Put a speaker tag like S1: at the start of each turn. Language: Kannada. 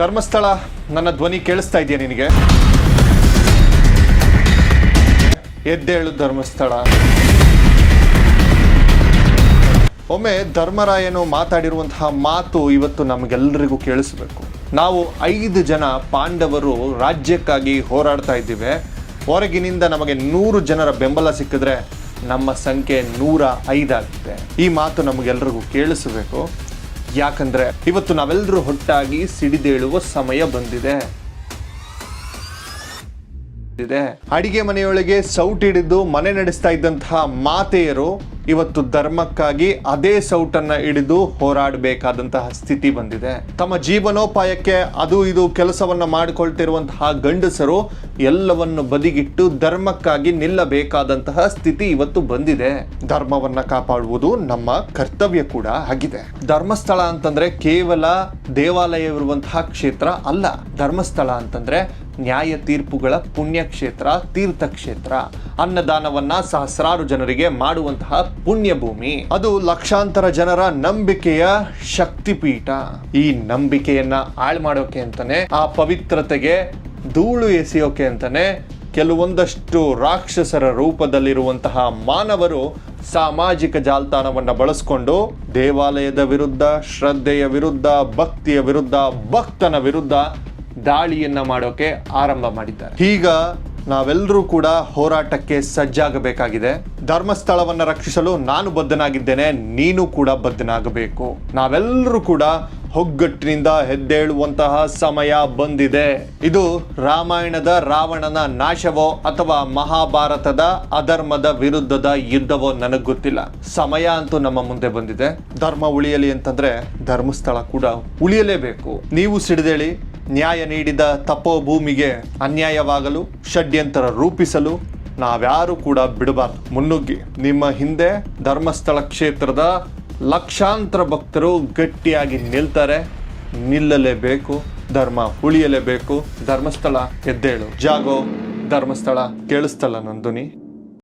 S1: ಧರ್ಮಸ್ಥಳ, ನನ್ನ ಧ್ವನಿ ಕೇಳಿಸ್ತಾ ಇದೆಯಾ ನಿನಗೆ? ಎದ್ದೇಳು ಧರ್ಮಸ್ಥಳ. ಒಮ್ಮೆ ಧರ್ಮರಾಯನು ಮಾತಾಡಿರುವಂತಹ ಮಾತು ಇವತ್ತು ನಮಗೆಲ್ಲರಿಗೂ ಕೇಳಿಸ್ಬೇಕು. ನಾವು ಐದು ಜನ ಪಾಂಡವರು ರಾಜ್ಯಕ್ಕಾಗಿ ಹೋರಾಡ್ತಾ ಇದ್ದೀವಿ. ಹೊರಗಿನಿಂದ ನಮಗೆ ನೂರು ಜನರ ಬೆಂಬಲ ಸಿಕ್ಕಿದ್ರೆ ನಮ್ಮ ಸಂಖ್ಯೆ ನೂರ ಐದಾಗುತ್ತೆ. ಈ ಮಾತು ನಮಗೆಲ್ಲರಿಗೂ ಕೇಳಿಸಬೇಕು. ಯಾಕಂದ್ರೆ ಇವತ್ತು ನಾವೆಲ್ಲರೂ ಒಟ್ಟಾಗಿ ಸಿಡಿದೇಳುವ ಸಮಯ ಬಂದಿದೆ. ಅಡಿಗೆ ಮನೆಯೊಳಗೆ ಸೌಟ್ ಹಿಡಿದು ಮನೆ ನಡೆಸ್ತಾ ಇದ್ದಂತಹ ಮಾತೆಯರು ಇವತ್ತು ಧರ್ಮಕ್ಕಾಗಿ ಅದೇ ಸೌಟನ್ನ ಹಿಡಿದು ಹೋರಾಡಬೇಕಾದಂತಹ ಸ್ಥಿತಿ ಬಂದಿದೆ. ತಮ್ಮ ಜೀವನೋಪಾಯಕ್ಕೆ ಅದು ಇದು ಕೆಲಸವನ್ನ ಮಾಡಿಕೊಳ್ತಿರುವಂತಹ ಗಂಡಸರು ಎಲ್ಲವನ್ನು ಬದಿಗಿಟ್ಟು ಧರ್ಮಕ್ಕಾಗಿ ನಿಲ್ಲಬೇಕಾದಂತಹ ಸ್ಥಿತಿ ಇವತ್ತು ಬಂದಿದೆ. ಧರ್ಮವನ್ನ ಕಾಪಾಡುವುದು ನಮ್ಮ ಕರ್ತವ್ಯ ಕೂಡ ಆಗಿದೆ. ಧರ್ಮಸ್ಥಳ ಅಂತಂದ್ರೆ ಕೇವಲ ದೇವಾಲಯವಿರುವಂತಹ ಕ್ಷೇತ್ರ ಅಲ್ಲ. ಧರ್ಮಸ್ಥಳ ಅಂತಂದ್ರೆ ನ್ಯಾಯ ತೀರ್ಪುಗಳ ಪುಣ್ಯಕ್ಷೇತ್ರ, ತೀರ್ಥಕ್ಷೇತ್ರ. ಅನ್ನದಾನವನ್ನ ಸಹಸ್ರಾರು ಜನರಿಗೆ ಮಾಡುವಂತಹ ಪುಣ್ಯ ಭೂಮಿ ಅದು ಲಕ್ಷಾಂತರ ಜನರ ನಂಬಿಕೆಯ ಶಕ್ತಿಪೀಠ. ಈ ನಂಬಿಕೆಯನ್ನ ಹಾಳು ಮಾಡೋಕೆ ಅಂತಾನೆ ಆ ಪವಿತ್ರತೆಗೆ ಧೂಳು ಎಸೆಯೋಕೆ ಅಂತಾನೆ ಕೆಲವೊಂದಷ್ಟು ರಾಕ್ಷಸರ ರೂಪದಲ್ಲಿರುವಂತಹ ಮಾನವರು ಸಾಮಾಜಿಕ ಜಾಲತಾಣವನ್ನು ಬಳಸ್ಕೊಂಡು ದೇವಾಲಯದ ವಿರುದ್ಧ, ಶ್ರದ್ಧೆಯ ವಿರುದ್ಧ, ಭಕ್ತಿಯ ವಿರುದ್ಧ, ಭಕ್ತನ ವಿರುದ್ಧ ದಾಳಿಯನ್ನ ಮಾಡೋಕೆ ಆರಂಭ ಮಾಡಿದ್ದಾರೆ. ಈಗ ನಾವೆಲ್ಲರೂ ಕೂಡ ಹೋರಾಟಕ್ಕೆ ಸಜ್ಜಾಗಬೇಕಾಗಿದೆ. ಧರ್ಮಸ್ಥಳವನ್ನ ರಕ್ಷಿಸಲು ನಾನು ಬದ್ಧನಾಗಿದ್ದೇನೆ, ನೀನು ಕೂಡ ಬದ್ಧನಾಗಬೇಕು. ನಾವೆಲ್ಲರೂ ಕೂಡ ಒಗ್ಗಟ್ಟಿನಿಂದ ಹೆದ್ದೇಳುವಂತಹ ಸಮಯ ಬಂದಿದೆ. ಇದು ರಾಮಾಯಣದ ರಾವಣನ ನಾಶವೋ ಅಥವಾ ಮಹಾಭಾರತದ ಅಧರ್ಮದ ವಿರುದ್ಧದ ಯುದ್ಧವೋ ನನಗೆ ಗೊತ್ತಿಲ್ಲ. ಸಮಯ ಅಂತೂ ನಮ್ಮ ಮುಂದೆ ಬಂದಿದೆ. ಧರ್ಮ ಉಳಿಯಲಿ ಅಂತಂದ್ರೆ ಧರ್ಮಸ್ಥಳ ಕೂಡ ಉಳಿಯಲೇಬೇಕು. ನೀವು ಸಿಡಿದೇಳಿ, ನ್ಯಾಯ ನೀಡಿದ ತಪೋ ಭೂಮಿಗೆ ಅನ್ಯಾಯವಾಗಲು, ಷಡ್ಯಂತರ ರೂಪಿಸಲು ನಾವ್ಯಾರು ಕೂಡ ಬಿಡಬಾರ್ದು. ಮುನ್ನುಗ್ಗಿ. ನಿಮ್ಮ ಹಿಂದೆ ಧರ್ಮಸ್ಥಳ ಕ್ಷೇತ್ರದ ಲಕ್ಷಾಂತರ ಭಕ್ತರು ಗಟ್ಟಿಯಾಗಿ ನಿಲ್ತಾರೆ. ನಿಲ್ಲಲೇಬೇಕು. ಧರ್ಮ ಉಳಿಯಲೇಬೇಕು. ಧರ್ಮಸ್ಥಳ ಎದ್ದೇಳು. ಜಾಗೋ ಧರ್ಮಸ್ಥಳ ಕೇಳಿಸ್ತಲ್ಲ ಧ್ವನಿ